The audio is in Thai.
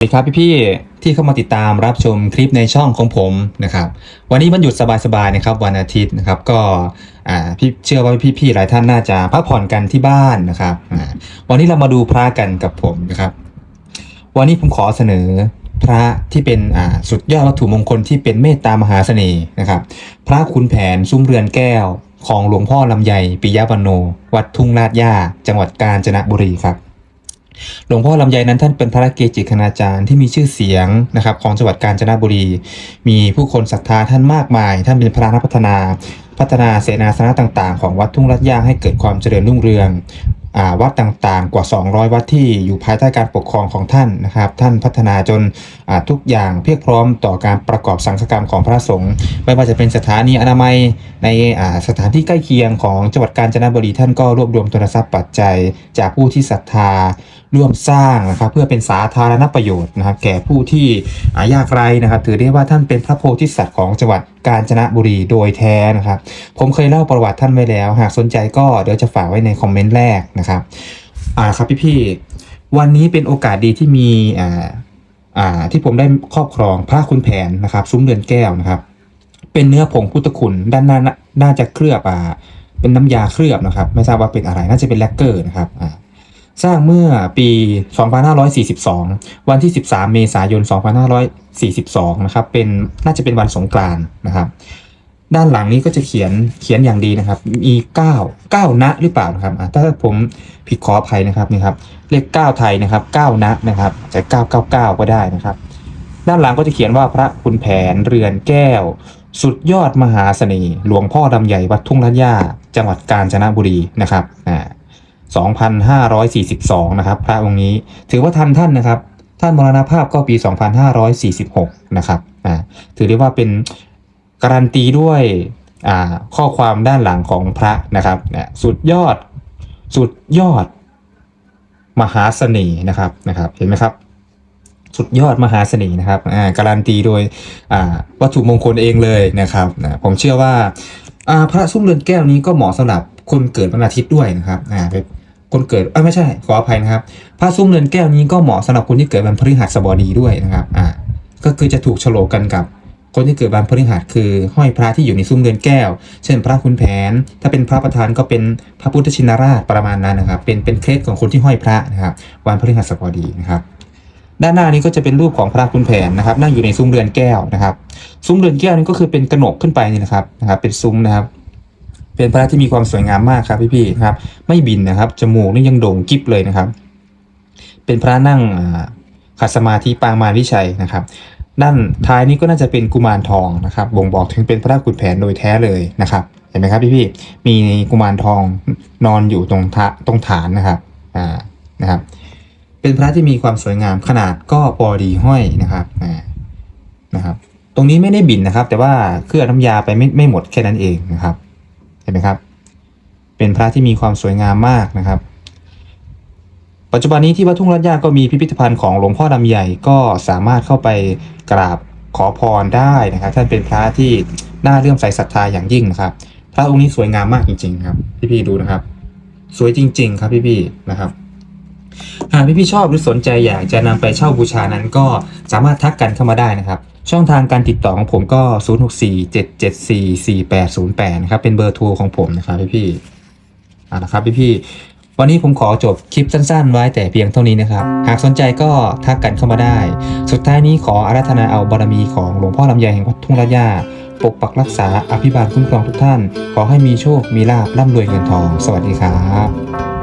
สวัสดีครับพี่ๆที่เข้ามาติดตามรับชมคลิปในช่องของผมนะครับวันนี้วันหยุดสบายๆนะครับวันอาทิตย์นะครับก็อ่าพี่เชื่อว่าพี่ๆหลายท่านน่าจะพักผ่อนกันที่บ้านนะครับวันนี้เรามาดูพระกันกับผมนะครับ วันนี้ผมขอเสนอพระที่เป็นอ่าสุดยอดวัตถุมงคลที่เป็นเมตตามหาเสน่ห์นะครับ พระขุนแผนซุ้มเรือนแก้วของหลวงพ่อลำไยปิยะวันโน วัดทุ่งลาดย่าจังหวัดกาญจนบุรีครับ หลวงพ่อลำไยนั้นท่านเป็นพระเกจิคณาจารย์ที่มีชื่อเสียงนะครับของจังหวัดกาญจนบุรี มีผู้คนศรัทธาท่านมากมาย ท่านเป็นพระนักพัฒนา พัฒนาเสนาสนะต่างๆ ของวัดทุ่งรัดย่าให้เกิดความเจริญรุ่งเรือง วัดต่างๆ กว่า 200 วัดที่อยู่ภายใต้การปกครองของท่านนะครับ ท่านพัฒนาจนาทุกอย่างเพียบพร้อมต่อการประกอบสังฆกรรมของพระสงฆ์ไม่ว่าจะเป็นสถานีอนามัยในสถานที่ใกล้เคียงของจังหวัดกาญจนบุรีท่านก็รวบรวมทุนทรัพย์ปัจจัย จากผู้ที่ศรัทธาร่วมสร้างนะครับเพื่อเป็นสาธารณประโยชน์นะครับ แก่ผู้ที่ายากไร้นะครับ ถือได้ว่าท่านเป็นพระโพธิสัตว์ของจังหวัด กาญจนบุรีโดยแท้นะครับ ผมเคยเล่าประวัติท่านไว้แล้ว หากสนใจก็เดี๋ยวจะฝากไว้ในคอมเมนต์แรกนะครับอ่าครับพี่ๆวันนี้เป็นโอกาสดีที่มีอ่าอ่าที่ผมได้ครอบครองพระคุณแผนนะครับ ซุ้มเดือนแก้วนะครับ เป็นเนื้อผงพุทธคุณด้านหน้าน่านจะเคลือบอ่าเป็นน้ำยาเคลือบนะครับ ไม่ทราบว่าเป็นอะไรน่าจะเป็นแลกเกอร์นะครับอ่า สร้างเมื่อปี 2542 วันที่ 13 เมษายน 2542 นะครับ เป็นน่าจะเป็นวันสงกรานต์นะครับ ด้านหลังนี้ก็จะเขียนเขียนอย่างดีนะครับ มี 9 9 นะหรือเปล่านะครับ ถ้าผมผิดขออภัยนะครับนี่ครับ เลข 9 ไทยนะครับ 9 นะนะครับจะ999 ก็ได้นะครับ ด้านหลังก็จะเขียนว่าพระคุณแผนเรือนแก้ว สุดยอดมหาเสน่ห์ หลวงพ่อดำใหญ่วัดทุ่งลัดย่าจังหวัดกาญจนบุรีนะครับ อ่า 2,542 นะครับ พระองค์นี้ถือว่าทันท่านนะครับ ท่านมรณภาพก็ปี 2546 นะครับอ่าถือได้ว่าเป็นการันตีด้วยอ่าข้อความด้านหลังของพระนะครับนะสุดยอด สุดยอด มหาเสน่ห์นะครับนะครับเห็นไหมครับ สุดยอดมหาเสน่ห์นะครับอ่าการันตีโดยอ่าวัตถุมงคลเองเลยนะครับนะผมเชื่อว่าอ่าพระซุ้มเรือนแก้วนี้ก็เหมาะสำหรับคนเกิดวันอาทิตย์ด้วยนะครับอ่า คนเกิดเอ้ยไม่ใช่ขออภัยนะครับพระซุ้มเรือนแก้วนี้ก็เหมาะสำหรับคนที่เกิดวันพฤหัสบดีด้วยนะครับอ่าก็คือจะถูกโฉลกกันกับ คนที่เกิดวันพฤหัสคือห้อยพระที่อยู่ในซุ้มเรือนแก้ว เช่น พระคุณแผน ถ้าเป็นพระประธานก็เป็นพระพุทธชินราชประมาณนั้นนะครับ เป็นเป็นเคล็ดของคนที่ห้อยพระนะครับ วันพฤหัสบดีนะครับด้านหน้านี้ก็จะเป็นรูปของพระคุณแผนนะครับ นั่งอยู่ในซุ้มเรือนแก้วนะครับ ซุ้มเรือนแก้วนี่ก็คือเป็นกระหนกขึ้นไปนี่นะครับนะครับ เป็นซุ้มนะครับ เป็นพระที่มีความสวยงามมากครับพี่ๆครับ ไม่บินนะครับ จมูกนี่ยังโด่งกิ๊บเลยนะครับ เป็นพระนั่งขัดสมาธิปางมารวิชัยนะครับ ด้านท้ายนี้ก็น่าจะเป็นกุมารทองนะครับ บ่งบอกถึงเป็นพระขุนแผนโดยแท้เลยนะครับ เห็นไหมครับพี่ๆมีกุมารทองนอนอยู่ตรงทะตรงฐานนะครับอ่านะครับ เป็นพระที่มีความสวยงามขนาดก็พอดีห้อยนะครับอ่านะครับ ตรงนี้ไม่ได้บินนะครับ แต่ว่าเคลื่อบน้ำยาไปไม่ไม่หมดแค่นั้นเองนะครับ ห็นไหมครับ เป็นพระที่มีความสวยงามมากนะครับ ปัจจุบันนี้ที่วัดทุ่งรัตยาก็มีพิพิธภัณฑ์ของหลวงพ่อดำใหญ่ก็สามารถเข้าไปกราบขอพรได้นะครับ ท่านเป็นพระที่น่าเลื่อมใสศรัทธาอย่างยิ่งนะครับ พระองค์นี้สวยงามมากจริง ๆ ครับพี่ๆดูนะครับ สวยจริง ๆ ครับพี่ๆนะครับหากพี่ๆชอบหรือสนใจอยากจะนำไปเช่าบูชานั้นก็สามารถทักกันเข้ามาได้นะครับ ช่องทางการติดต่อของผมก็ 0647744808 นะครับ เป็นเบอร์โทรของผมนะครับพี่ๆอ่านะครับพี่ๆวันนี้ผมขอจบคลิปสั้นๆ ไว้แต่เพียงเท่านี้นะครับ หากสนใจก็ทักกันเข้ามาได้ สุดท้ายนี้ขออาราธนาเอาบารมีของหลวงพ่อลำไยแห่งวัดทุ่งระยาปกปักรักษาอภิบาลคุ้มครองทุกท่าน ขอให้มีโชค มีลาบร่ำรวยเงินทอง สวัสดีครับ